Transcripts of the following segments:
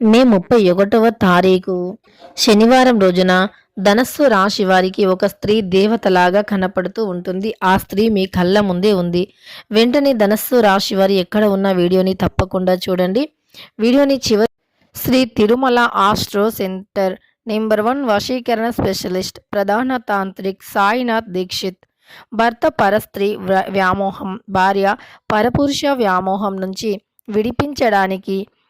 మే ముప్పై ఒకటవ తారీఖు. శనివారం రోజున ధనస్సు రాశి వారికి ఒక స్త్రీ దేవతలాగా కనపడుతూ ఉంటుంది. ఆ స్త్రీ మీ కళ్ళ ముందే ఉంది. వెంటనే ధనస్సు రాశి వారి ఎక్కడ ఉన్న వీడియోని తప్పకుండా చూడండి. వీడియోని చివరి Shri Tirumala astro centre number one వశీకరణ స్పెషలిస్ట్ ప్రధాన తాంత్రిక్ సాయినాథ్ దీక్షిత్. భర్త పరస్త్రీ వ్యామోహం భార్య పరపురుష వ్యామోహం నుంచి విడిపించడానికి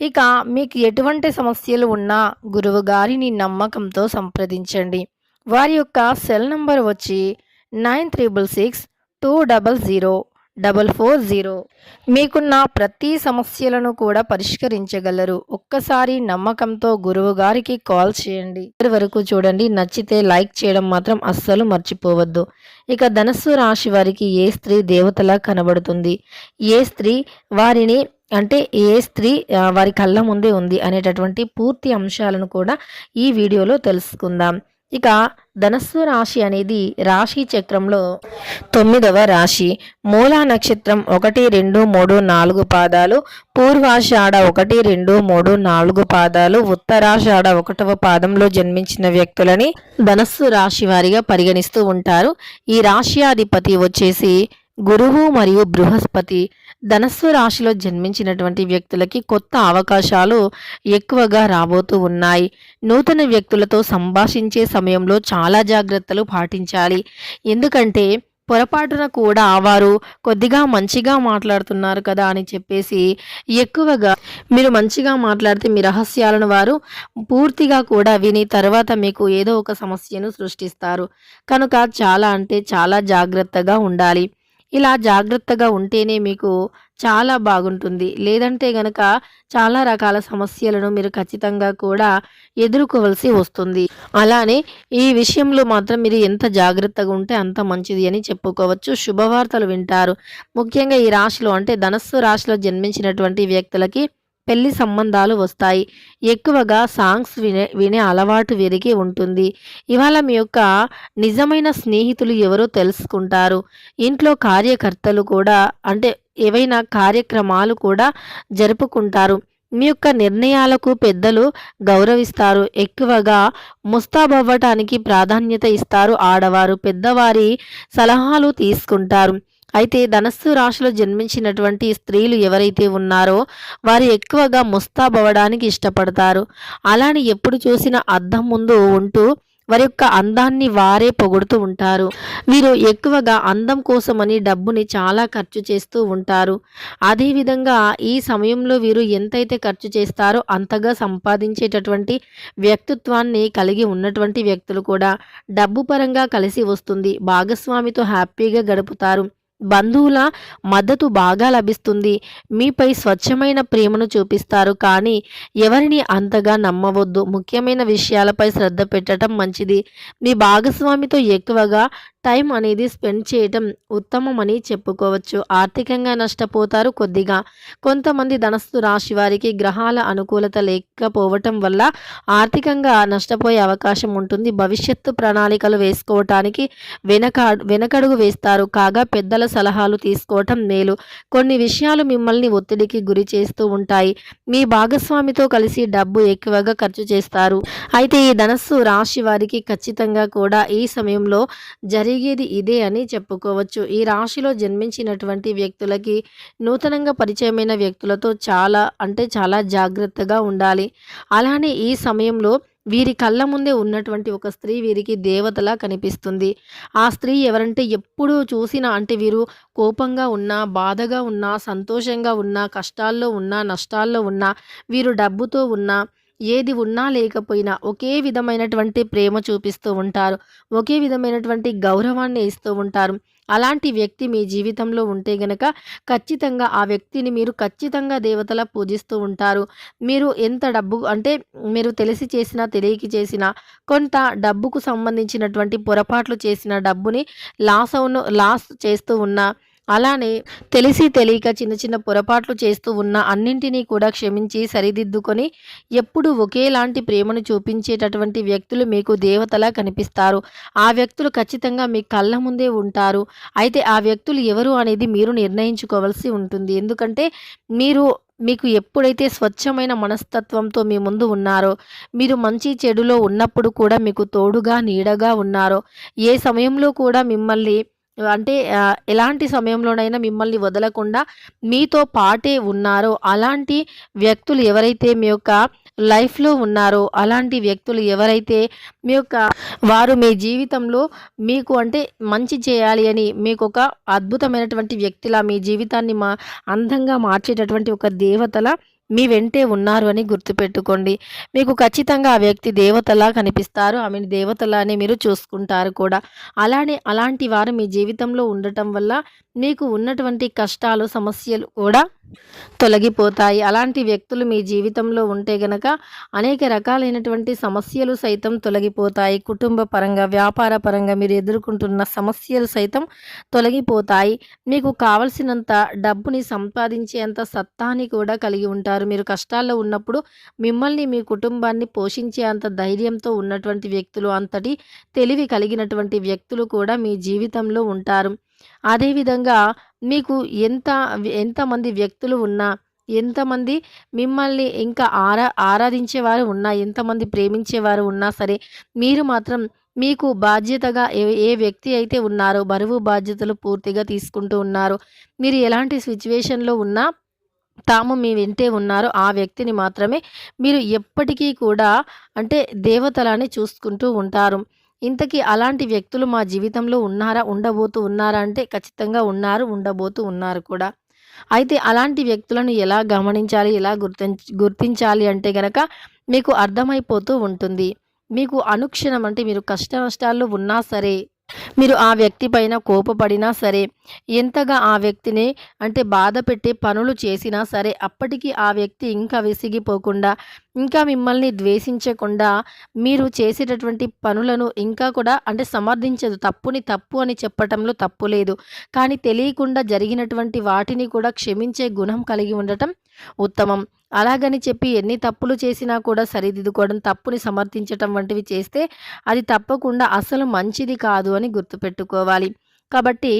ఇక మీకు ఎటువంటి సమస్యలు ఉన్నా గురువు గారిని నమ్మకంతో సంప్రదించండి. వారి యొక్క సెల్ నంబర్ వచ్చి nine triple six two double zero double four zero. మీకున్న ప్రతి సమస్యలను కూడా పరిష్కరించగలరు. ఒక్కసారి నమ్మకంతో గురువు గారికి కాల్ చేయండి. ఇప్పటి వరకు చూడండి నచ్చితే లైక్ చేయడం మాత్రం అస్సలు మర్చిపోవద్దు. ఇక ధనస్సు రాశి వారికి ఏ స్త్రీ దేవతలా కనబడుతుంది? ఏ స్త్రీ వారిని అంటే ఏ స్త్రీ వారి కళ్ళ ముందే ఉంది అనేటటువంటి పూర్తి అంశాలను కూడా ఈ వీడియోలో తెలుసుకుందాం. ఇక ధనస్సు రాశి అనేది రాశి చక్రంలో తొమ్మిదవ రాశి. మూలా నక్షత్రం ఒకటి రెండు మూడు నాలుగు పాదాలు. పూర్వాషాఢ ఒకటి రెండు మూడు నాలుగు పాదాలు. ఉత్తరాషాఢ ఒకటవ పాదంలో జన్మించిన వ్యక్తులని ధనస్సు రాశి వారిగా పరిగణిస్తూ ఉంటారు. ఈ రాశ్యాధిపతి వచ్చేసి గురువు మరియు బృహస్పతి ధనస్సు రాశిలో జన్మించినటువంటి వ్యక్తులకి కొత్త అవకాశాలు ఎక్కువగా రాబోతూ ఉన్నాయి. నూతన వ్యక్తులతో సంభాషించే సమయంలో చాలా జాగ్రత్తలు పాటించాలి. ఎందుకంటే పొరపాటున కూడా వారు కొద్దిగా మంచిగా మాట్లాడుతున్నారు కదా అని చెప్పేసి ఎక్కువగా మీరు మంచిగా మాట్లాడితే మీ రహస్యాలను వారు పూర్తిగా కూడా విని తర్వాత మీకు ఏదో ఒక సమస్యను సృష్టిస్తారు. కనుక చాలా అంటే చాలా జాగ్రత్తగా ఉండాలి. ఇలా జాగ్రత్తగా ఉంటేనే మీకు చాలా బాగుంటుంది. లేదంటే గనక చాలా రకాల సమస్యలను మీరు ఖచ్చితంగా కూడా ఎదుర్కోవలసి వస్తుంది. అలానే ఈ విషయంలో మాత్రం మీరు ఎంత జాగ్రత్తగా ఉంటే అంత మంచిది అని చెప్పుకోవచ్చు. శుభవార్తలు వింటారు. ముఖ్యంగా ఈ రాశిలో అంటే ధనస్సు రాశిలో జన్మించినటువంటి వ్యక్తులకి పెళ్ళి సంబంధాలు వస్తాయి. ఎక్కువగా సాంగ్స్ వినే వినే అలవాటు విరిగి ఉంటుంది. ఇవాళ మీ యొక్క నిజమైన స్నేహితులు ఎవరో తెలుసుకుంటారు. ఇంట్లో కార్యకర్తలు కూడా అంటే ఏవైనా కార్యక్రమాలు కూడా జరుపుకుంటారు. మీ యొక్క నిర్ణయాలకు పెద్దలు గౌరవిస్తారు. ఎక్కువగా ముస్తాబవ్వటానికి ప్రాధాన్యత ఇస్తారు ఆడవారు. పెద్దవారి సలహాలు తీసుకుంటారు. అయితే ధనస్సు రాశిలో జన్మించినటువంటి స్త్రీలు ఎవరైతే ఉన్నారో వారు ఎక్కువగా ముస్తాబవడానికి ఇష్టపడతారు. అలానే ఎప్పుడు చూసినా అద్దం ముందు ఉంటూ వారి యొక్క అందాన్ని వారే పొగుడుతూ ఉంటారు. వీరు ఎక్కువగా అందం కోసమని డబ్బుని చాలా ఖర్చు చేస్తూ ఉంటారు. అదేవిధంగా ఈ సమయంలో వీరు ఎంతైతే ఖర్చు చేస్తారో అంతగా సంపాదించేటటువంటి వ్యక్తిత్వాన్ని కలిగి ఉన్నటువంటి వ్యక్తులు కూడా డబ్బు పరంగా కలిసి వస్తుంది. భాగస్వామితో హ్యాపీగా గడుపుతారు. బంధువుల మద్దతు బాగా లభిస్తుంది. మీపై స్వచ్ఛమైన ప్రేమను చూపిస్తారు. కానీ ఎవరిని అంతగా నమ్మవద్దు. ముఖ్యమైన విషయాలపై శ్రద్ధ పెట్టడం మంచిది. మీ భాగస్వామితో ఎక్కువగా టైం అనేది స్పెండ్ చేయటం ఉత్తమమని చెప్పుకోవచ్చు. ఆర్థికంగా నష్టపోతారు కొద్దిగా. కొంతమంది ధనస్సు రాశి వారికి గ్రహాల అనుకూలత లేకపోవటం వల్ల ఆర్థికంగా నష్టపోయే అవకాశం ఉంటుంది. భవిష్యత్తు ప్రణాళికలు వేసుకోవటానికి వెనక వెనకడుగు వేస్తారు. కాగా పెద్దల సలహాలు తీసుకోవటం మేలు. కొన్ని విషయాలు మిమ్మల్ని ఒత్తిడికి గురి చేస్తూ ఉంటాయి. మీ భాగస్వామితో కలిసి డబ్బు ఎక్కువగా ఖర్చు చేస్తారు. అయితే ఈ ధనస్సు రాశి వారికి ఖచ్చితంగా కూడా ఈ సమయంలో జరిగేది ఇదే అని చెప్పుకోవచ్చు. ఈ రాశిలో జన్మించినటువంటి వ్యక్తులకి నూతనంగా పరిచయమైన వ్యక్తులతో చాలా అంటే చాలా జాగ్రత్తగా ఉండాలి. అలానే ఈ సమయంలో వీరి కళ్ళ ముందే ఉన్నటువంటి ఒక స్త్రీ వీరికి దేవతలా కనిపిస్తుంది. ఆ స్త్రీ ఎవరంటే ఎప్పుడు చూసినా అంటే వీరు కోపంగా ఉన్నా బాధగా ఉన్నా సంతోషంగా ఉన్నా కష్టాల్లో ఉన్నా నష్టాల్లో ఉన్నా వీరు డబ్బుతో ఉన్నా ఏది ఉన్నా లేకపోయినా ఒకే విధమైనటువంటి ప్రేమ చూపిస్తూ ఉంటారు. ఒకే విధమైనటువంటి గౌరవాన్ని ఇస్తూ ఉంటారు. అలాంటి వ్యక్తి మీ జీవితంలో ఉంటే గనక ఖచ్చితంగా ఆ వ్యక్తిని మీరు ఖచ్చితంగా దేవతలా పూజిస్తూ ఉంటారు. మీరు ఎంత డబ్బు అంటే మీరు తెలిసి చేసినా తెలియక చేసినా కొంత డబ్బుకు సంబంధించినటువంటి పొరపాట్లు చేసిన డబ్బుని లాస్ అవును లాస్ చేస్తూ ఉన్నా అలానే తెలిసి తెలియక చిన్న చిన్న పొరపాట్లు చేస్తూ ఉన్న అన్నింటినీ కూడా క్షమించి సరిదిద్దుకొని ఎప్పుడు ఒకేలాంటి ప్రేమను చూపించేటటువంటి వ్యక్తులు మీకు దేవతలా కనిపిస్తారు. ఆ వ్యక్తులు ఖచ్చితంగా మీ కళ్ళ ముందే ఉంటారు. అయితే ఆ వ్యక్తులు ఎవరు అనేది మీరు నిర్ణయించుకోవాల్సి ఉంటుంది. ఎందుకంటే మీరు మీకు ఎప్పుడైతే స్వచ్ఛమైన మనస్తత్వంతో మీ ముందు ఉన్నారో మీరు మంచి చెడులో ఉన్నప్పుడు కూడా మీకు తోడుగా నీడగా ఉన్నారో ఏ సమయంలో కూడా మిమ్మల్ని అంటే ఎలాంటి సమయంలోనైనా మిమ్మల్ని వదలకుండా మీతో పాటే ఉన్నారో అలాంటి వ్యక్తులు ఎవరైతే మీ యొక్క లైఫ్లో ఉన్నారో అలాంటి వ్యక్తులు ఎవరైతే మీ యొక్క వారు మీ జీవితంలో మీకు అంటే మంచి చేయాలి అని మీకు ఒక అద్భుతమైనటువంటి వ్యక్తిలా మీ జీవితాన్ని మా అందంగా మార్చేటటువంటి ఒక దేవతల మీ వెంటే ఉన్నారు అని గుర్తుపెట్టుకోండి. మీకు ఖచ్చితంగా ఆ వ్యక్తి దేవతలా కనిపిస్తారు. ఆమెను దేవతలానే మీరు చూసుకుంటారు కూడా. అలానే అలాంటి వారు మీ జీవితంలో ఉండటం వల్ల మీకు ఉన్నటువంటి కష్టాలు సమస్యలు కూడా తొలగిపోతాయి. అలాంటి వ్యక్తులు మీ జీవితంలో ఉంటే గనక అనేక రకాలైనటువంటి సమస్యలు సైతం తొలగిపోతాయి. కుటుంబ పరంగా వ్యాపార పరంగా మీరు ఎదుర్కొంటున్న సమస్యలు సైతం తొలగిపోతాయి. మీకు కావలసినంత డబ్బుని సంపాదించేంత సత్తాని కూడా కలిగి ఉంటారు. మీరు కష్టాల్లో ఉన్నప్పుడు మిమ్మల్ని మీ కుటుంబాన్ని పోషించే అంత ధైర్యంతో ఉన్నటువంటి వ్యక్తులు అంతటి తెలివి కలిగినటువంటి వ్యక్తులు కూడా మీ జీవితంలో ఉంటారు. అదేవిధంగా మీకు ఎంత ఎంతమంది వ్యక్తులు ఉన్నా ఎంతమంది మిమ్మల్ని ఇంకా ఆరా ఆరాధించేవారు ఉన్నా ఎంతమంది ప్రేమించేవారు ఉన్నా సరే మీరు మాత్రం మీకు బాధ్యతగా ఏ ఏ వ్యక్తి అయితే ఉన్నారో బరువు బాధ్యతలు పూర్తిగా తీసుకుంటూ ఉన్నారు. మీరు ఎలాంటి సిచ్యువేషన్లో ఉన్నా తాము మీ వింటే ఉన్నారో. ఆ వ్యక్తిని మాత్రమే మీరు ఎప్పటికీ కూడా అంటే దేవతలానే చూసుకుంటూ ఉంటారు. ఇంతకీ అలాంటి వ్యక్తులు మా జీవితంలో ఉన్నారా ఉండబోతూ ఉన్నారా అంటే ఖచ్చితంగా ఉన్నారు ఉండబోతూ ఉన్నారు కూడా. అయితే అలాంటి వ్యక్తులను ఎలా గమనించాలి ఎలా గుర్తించ గుర్తించాలి అంటే గనక మీకు అర్థమైపోతూ ఉంటుంది. మీకు అనుక్షణం అంటే మీరు కష్ట నష్టాల్లో ఉన్నా సరే మీరు ఆ వ్యక్తి పైన కోపపడినా సరే ఎంతగా ఆ వ్యక్తిని అంటే బాధ పెట్టే పనులు చేసినా సరే అప్పటికి ఆ వ్యక్తి ఇంకా విసిగిపోకుండా ఇంకా మిమ్మల్ని ద్వేషించకుండా మీరు చేసేటటువంటి పనులను ఇంకా కూడా అంటే సమర్థించదు. తప్పుని తప్పు అని చెప్పటంలో తప్పు లేదు. కానీ తెలియకుండా జరిగినటువంటి వాటిని కూడా క్షమించే గుణం కలిగి ఉండటం ఉత్తమం. అలాగని చెప్పి ఎన్ని తప్పులు చేసినా కూడా సరిదిద్దుకోవడం తప్పుని సమర్థించటం వంటివి చేస్తే అది తప్పకుండా అసలు మంచిది కాదు అని గుర్తుపెట్టుకోవాలి. కాబట్టి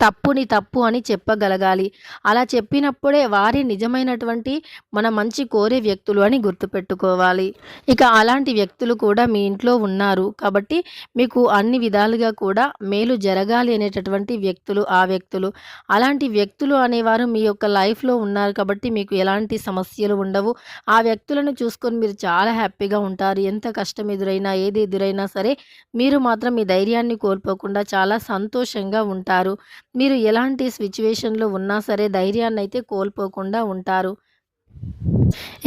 తప్పుని తప్పు అని చెప్పగలగాలి. అలా చెప్పినప్పుడే వారి నిజమైనటువంటి మన మంచి కోరే వ్యక్తులు అని గుర్తుపెట్టుకోవాలి. ఇక అలాంటి వ్యక్తులు కూడా మీ ఇంట్లో ఉన్నారు కాబట్టి మీకు అన్ని విధాలుగా కూడా మేలు జరగాలి అనేటటువంటి వ్యక్తులు ఆ వ్యక్తులు. అలాంటి వ్యక్తులు అనేవారు మీ యొక్క లైఫ్లో ఉన్నారు కాబట్టి మీకు ఎలాంటి సమస్యలు ఉండవు. ఆ వ్యక్తులను చూసుకొని మీరు చాలా హ్యాపీగా ఉంటారు. ఎంత కష్టం ఎదురైనా ఏది ఎదురైనా సరే మీరు మాత్రం మీ ధైర్యాన్ని కోల్పోకుండా చాలా సంతోషంగా ఉంటారు. మీరు ఎలాంటి సిచ్యువేషన్లో ఉన్నా సరే ధైర్యాన్ని అయితే కోల్పోకుండా ఉంటారు.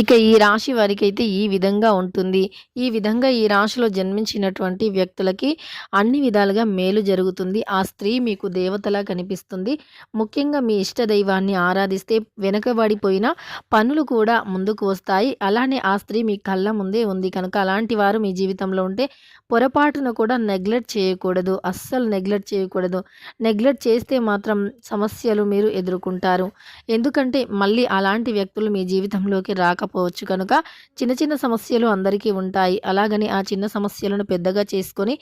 ఇక ఈ రాశి వారికి అయితే ఈ విధంగా ఉంటుంది. ఈ విధంగా ఈ రాశిలో జన్మించినటువంటి వ్యక్తులకి అన్ని విధాలుగా మేలు జరుగుతుంది. ఆ స్త్రీ మీకు దేవతలా కనిపిస్తుంది. ముఖ్యంగా మీ ఇష్ట దైవాన్ని ఆరాధిస్తే వెనకబడిపోయిన పనులు కూడా ముందుకు వస్తాయి. అలానే ఆ స్త్రీ మీ కళ్ళ ముందే ఉంది కనుక అలాంటి వారు మీ జీవితంలో ఉంటే పొరపాటును కూడా నెగ్లెక్ట్ చేయకూడదు. అస్సలు నెగ్లెక్ట్ చేయకూడదు. నెగ్లెక్ట్ చేస్తే మాత్రం సమస్యలు మీరు ఎదుర్కొంటారు. ఎందుకంటే మళ్ళీ అలాంటి వ్యక్తులు మీ జీవితంలోకి రాకపోవచ్చు కనుక చిన్న చిన్న సమస్యలు అందరికీ ఉంటాయి. అలాగని ఆ చిన్న సమస్యలను పెద్దగా చేసుకొని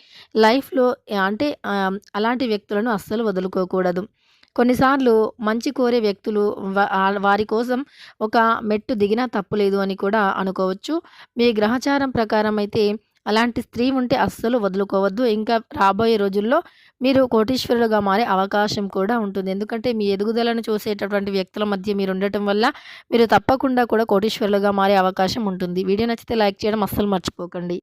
లైఫ్లో అంటే అలాంటి వ్యక్తులను అస్సలు వదులుకోకూడదు. కొన్నిసార్లు మంచి కోరే వ్యక్తులు వారి కోసం ఒక మెట్టు దిగినా తప్పులేదు అని కూడా అనుకోవచ్చు. మీ గ్రహచారం ప్రకారం అయితే అలాంటి స్త్రీ ఉంటే అస్సలు వదులుకోవద్దు. ఇంకా రాబోయే రోజుల్లో మీరు కోటీశ్వరులుగా మారే అవకాశం కూడా ఉంటుంది. ఎందుకంటే మీ ఎదుగుదలను చూసేటటువంటి వ్యక్తుల మధ్య మీరు ఉండటం వల్ల మీరు తప్పకుండా కూడా కోటీశ్వరులుగా మారే అవకాశం ఉంటుంది. వీడియో నచ్చితే లైక్ చేయడం అస్సలు మర్చిపోకండి.